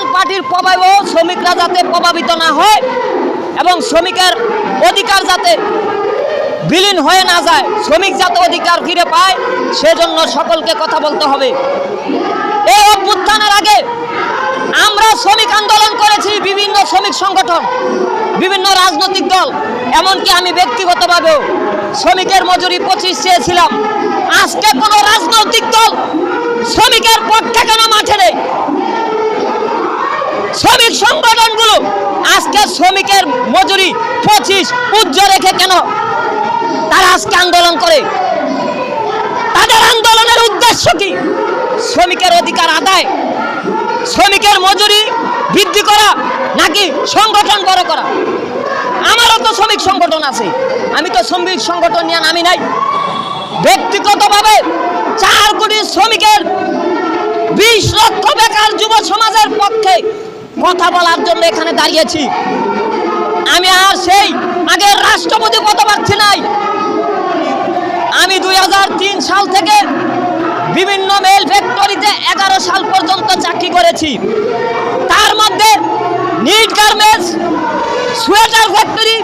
কল্যাণ পার্টির প্রভাবেও শ্রমিকরা যাতে প্রভাবিত না হয় এবং শ্রমিকের অধিকার যাতে বিলীন হয়ে না যায়, শ্রমিক যাতে অধিকার ফিরে পায়, সেজন্য সকলকে কথা বলতে হবে। এই অভ্যুত্থানের আগে আমরা শ্রমিক আন্দোলন করেছি, বিভিন্ন শ্রমিক সংগঠন, বিভিন্ন রাজনৈতিক দল, এমনকি আমি ব্যক্তিগতভাবেও শ্রমিকের মজুরি পঁচিশ চেয়েছিলাম। আজকে কোনো রাজনৈতিক দল শ্রমিকের পক্ষে কেন মাঠে নেই। শ্রমিক সংগঠনগুলো আজকে শ্রমিকের মজুরি পঁচিশ উজ্জ রেখে কেন তারা আজকে আন্দোলন করে? তাদের আন্দোলনের উদ্দেশ্য কি? শ্রমিকের অধিকার আদায়, শ্রমিকের মজুরি বৃদ্ধি করা নাকি সংগঠন বড় করা? আমারও তো শ্রমিক সংগঠন আছে। আমি তো শ্রমিক সংগঠন নিয়ে নামি নাই। ব্যক্তিগতভাবে চার কোটি শ্রমিকের বিশ লক্ষ বেকার যুব সমাজের পক্ষে কথা বলার জন্য এখানে দাঁড়িয়েছি। আমি আর সেই আগের রাষ্ট্রপতি কত পাচ্ছি নাই। আমি দুই হাজার তিন সাল থেকে বিভিন্ন মেল ফ্যাক্টরিতে এগারো সাল পর্যন্ত চাকরি করেছি। তার মধ্যে নিট গার্মেন্টস সোয়েটার ফ্যাক্টরি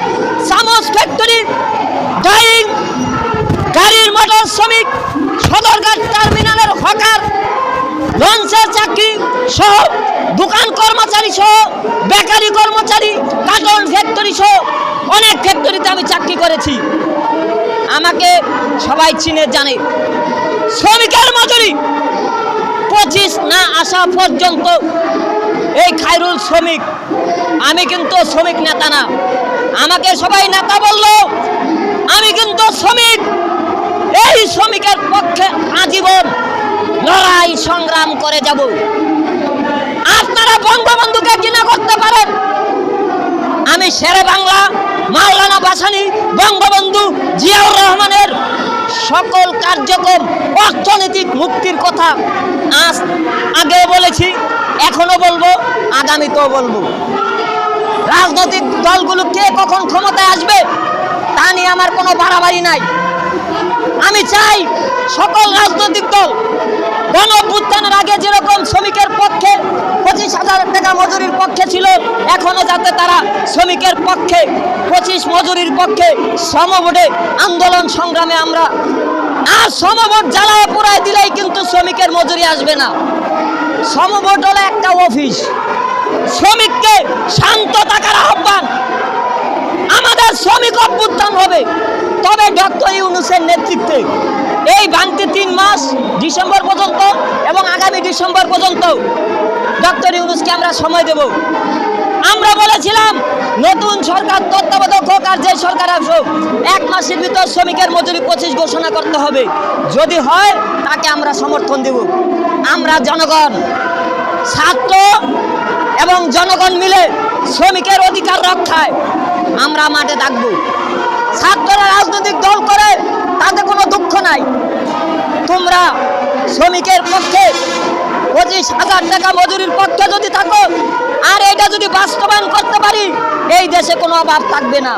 চামচ ফ্যাক্টরি ডাইং গাড়ির মোটর শ্রমিক, সদরঘাট টার্মিনালের হকার লঞ্চের চাকরি সহ দোকান কর্মচারী সহ, বেকারি কর্মচারী কার্টন ফ্যাক্টরি সহ অনেক ফ্যাক্টরিতে আমি চাকরি করেছি। আমাকে সবাই চিনে, জানে। শ্রমিকের মজুরি পঁচিশ না আসা পর্যন্ত এই খায়রুল শ্রমিক। আমি কিন্তু শ্রমিক নেতা না। আমাকে সবাই নেতা বলল, আমি কিন্তু শ্রমিক। এই শ্রমিকের পক্ষে আজীবন লড়াই সংগ্রাম করে যাব। আপনারা বঙ্গবন্ধুকে ঘৃণা করতে পারেন। আমি শেরে বাংলা, মাওলানা বাসানি বঙ্গবন্ধু জিয়াউর রহমানের সকল কার্যক্রম, অর্থনৈতিক মুক্তির কথা আজ আগে বলেছি, এখনও বলব, আগামীতেও বলব। রাজনৈতিক দলগুলো কে কখন ক্ষমতায় আসবে, তা নিয়ে আমার কোনো বাড়াবাড়ি নাই। আমি চাই সকল রাজনৈতিক দল গণ আগে যেরকম শ্রমিকের পক্ষে হাজার টাকা মজুরির পক্ষে ছিল। এখনও যাতে তারা শ্রমিকের পক্ষে, পঁচিশ মজুরির পক্ষে সমভোটে আন্দোলন সংগ্রামে আমরা আর সমভোট জ্বালায় পুরায় দিলেই কিন্তু শ্রমিকের মজুরি আসবে না। সমভোট হলো একটা অফিস। শ্রমিককে শান্ত থাকার আহ্বান। আমাদের শ্রমিক অভ্যুত্থান হবে। তবে ডক্টর ইউনুসের নেতৃত্বে এই বাংতি তিন মাস ডিসেম্বর পর্যন্ত এবং আগামী ডিসেম্বর পর্যন্ত ডক্টর ইউনুসকে আমরা সময় দেব। আমরা বলেছিলাম, নতুন সরকার তত্ত্বাবধায়ক হোক আর যে সরকার আসুক, এক মাসের ভিতর শ্রমিকের মজুরি পঁচিশ ঘোষণা করতে হবে। যদি হয়, তাকে আমরা সমর্থন দেব। আমরা জনগণ, ছাত্র এবং জনগণ মিলে শ্রমিকের অধিকার রক্ষায় আমরা মাঠে থাকব ছাত্ররা রাজনৈতিক দল করে তাতে কোনো দুঃখ নাই তোমরা শ্রমিকের পক্ষে পঁচিশ হাজার টাকা মজুরির পক্ষে যদি থাকো, আর এটা যদি বাস্তবায়ন করতে পারি, এই দেশে কোনো অভাব থাকবে না।